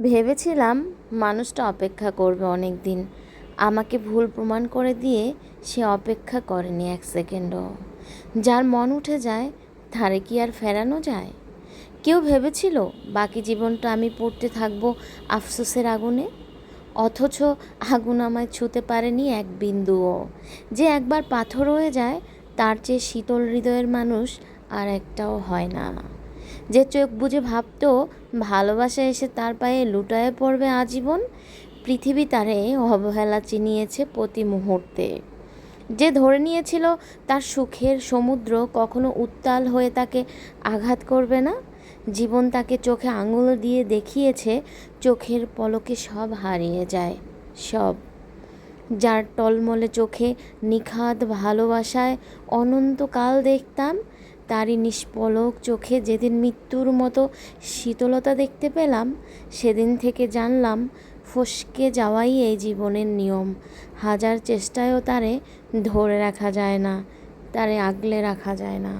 ভেবেছিলাম মানুষটা অপেক্ষা করবে অনেক দিন আমাকে ভুল প্রমাণ করে দিয়ে সে অপেক্ষা করেনি এক সেকেন্ডও। যার মন উঠে যায়, তারে কি আর ফেরানো যায়? কেউ ভেবেছিল বাকি জীবনটা আমি পড়তে থাকব আফসোসের আগুনে? অথচ আগুন আমায় ছুতে পারেনি এক বিন্দুও। যে একবার পাথর হয়ে যায়, তার চেয়ে শীতল হৃদয়ের মানুষ আর একটাও হয় না। যে চোখ বুঝে ভাবতো ভালোবাসা এসে তার পায়ে লুটায়ে পড়বে আজীবন, পৃথিবী তারে অবহেলা চিনিয়েছে প্রতি মুহূর্তে। যে ধরে নিয়েছিল তার সুখের সমুদ্র কখনো উত্তাল হয়ে তাকে আঘাত করবে না, জীবন তাকে চোখে আঙুল দিয়ে দেখিয়েছে, চোখের পলকে সব হারিয়ে যায়, সব। যার টলমলে চোখে নিখাদ ভালোবাসায় অনন্তকাল দেখতাম তারই নিষ্পলক চোখে যেদিন মৃত্যুর মতো শীতলতা দেখতে পেলাম, সেদিন থেকে জানলাম ফসকে যাওয়াই এই জীবনের নিয়ম। হাজার চেষ্টায়ও তারে ধরে রাখা যায় না, তারে আগলে রাখা যায় না।